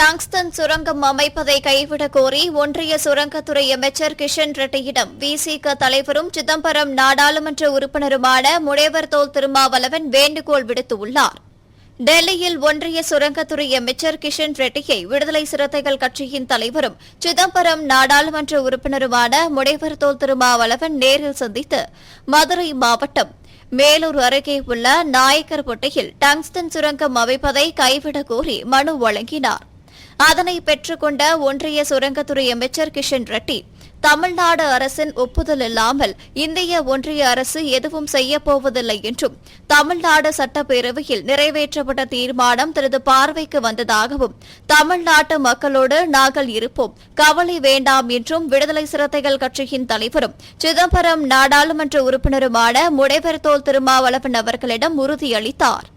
Tungsten சுரங்கம் அமைப்பதை கைவிடக் கோரி ஒன்றிய சுரங்கத்துறை அமைச்சர் கிஷன் ரெட்டியிடம் விசிக தலைவரும் சிதம்பரம் நாடாளுமன்ற உறுப்பினருமான முனைவர் தோல் திருமாவளவன் வேண்டுகோள் விடுத்துள்ளார். டெல்லியில் ஒன்றிய சுரங்கத்துறை அமைச்சர் கிஷன் ரெட்டியை விடுதலை சிறுத்தைகள் கட்சியின் தலைவரும் சிதம்பரம் நாடாளுமன்ற உறுப்பினருமான முனைவர் தோல் திருமாவளவன் நேரில் சந்தித்து மதுரை மாவட்டம் மேலூர் அருகே உள்ள நாயக்கர்பொட்டையில் டங்ஸ்டன் சுரங்கம் அமைப்பதை கைவிடக் கோரி மனு வழங்கினார். அதனை பெற்றுக்கொண்ட ஒன்றிய சுரங்கத்துறை அமைச்சர் கிஷன் ரெட்டி தமிழ்நாடு அரசின் ஒப்புதல் இல்லாமல் இந்திய ஒன்றிய அரசு எதுவும் செய்யப்போவதில்லை என்றும் தமிழ்நாடு சட்டப்பேரவையில் நிறைவேற்றப்பட்ட தீர்மானம் தனது பார்வைக்கு வந்ததாகவும் தமிழ்நாட்டு மக்களோடு நாங்கள் இருப்போம் கவலை வேண்டாம் என்றும் விடுதலை சிறுத்தைகள் கட்சியின் தலைவரும் சிதம்பரம் நாடாளுமன்ற உறுப்பினருமான முடைவர் தோல் திருமாவளவன் அவர்களிடம் உறுதியளித்தார்.